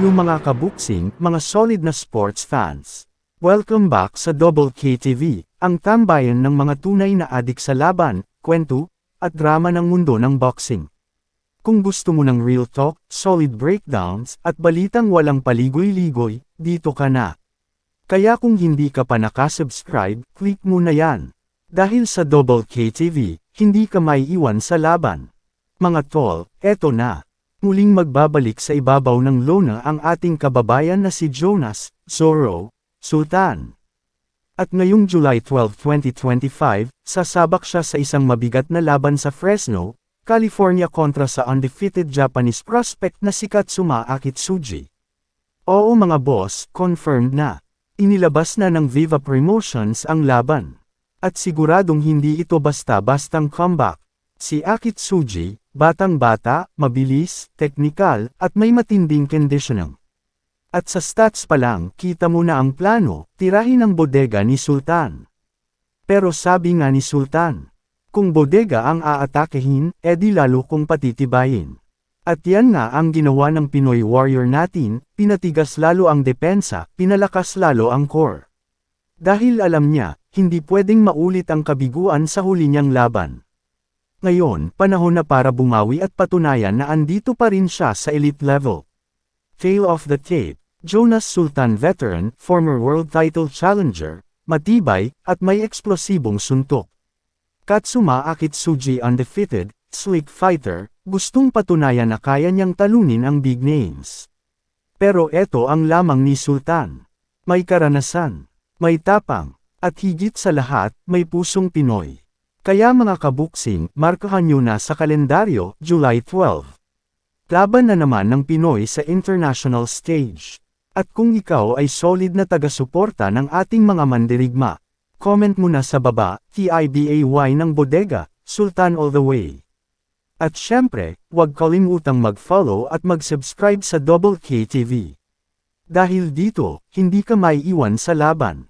Yung mga kabuksing, mga solid na sports fans. Welcome back sa Double KTV, ang tambayan ng mga tunay na adik sa laban, kwento, at drama ng mundo ng boxing. Kung gusto mo ng real talk, solid breakdowns, at balitang walang paligoy-ligoy, dito ka na. Kaya kung hindi ka pa nakasubscribe, click mo na yan. Dahil sa Double KTV, hindi ka maiiwan sa laban. Mga tol, eto na. Muling magbabalik sa ibabaw ng lona ang ating kababayan na si Jonas, Zorro, Sultan. At ngayong July 12, 2025, sasabak siya sa isang mabigat na laban sa Fresno, California kontra sa undefeated Japanese prospect na si Katsuma Akitsuji. Oo mga boss, confirmed na. Inilabas na ng Viva Promotions ang laban. At siguradong hindi ito basta-bastang comeback. Si Akitsuji, batang-bata, mabilis, teknikal, at may matinding conditioning. At sa stats pa lang, kita mo na ang plano, tirahin ang bodega ni Sultan. Pero sabi nga ni Sultan, kung bodega ang aatakehin, edi lalo kong patitibayin. At yan nga ang ginawa ng Pinoy warrior natin, pinatigas lalo ang depensa, pinalakas lalo ang core. Dahil alam niya, hindi pwedeng maulit ang kabiguan sa huli niyang laban. Ngayon, panahon na para bumawi at patunayan na andito pa rin siya sa elite level. Tale of the tape, Jonas Sultan veteran, former world title challenger, matibay, at may eksplosibong suntok. Katsuma Akitsuji undefeated, slick fighter, gustong patunayan na kaya niyang talunin ang big names. Pero eto ang lamang ni Sultan. May karanasan, may tapang, at higit sa lahat, may pusong Pinoy. Kaya mga kabuksing, markahan nyo na sa kalendaryo, July 12. Laban na naman ng Pinoy sa international stage. At kung ikaw ay solid na taga-suporta ng ating mga mandirigma, comment mo na sa baba, TIBAY ng Bodega, Sultan all the way. At syempre, huwag kalimutang mag-follow at mag-subscribe sa Double KTV. Dahil dito, hindi ka maiiwan sa laban.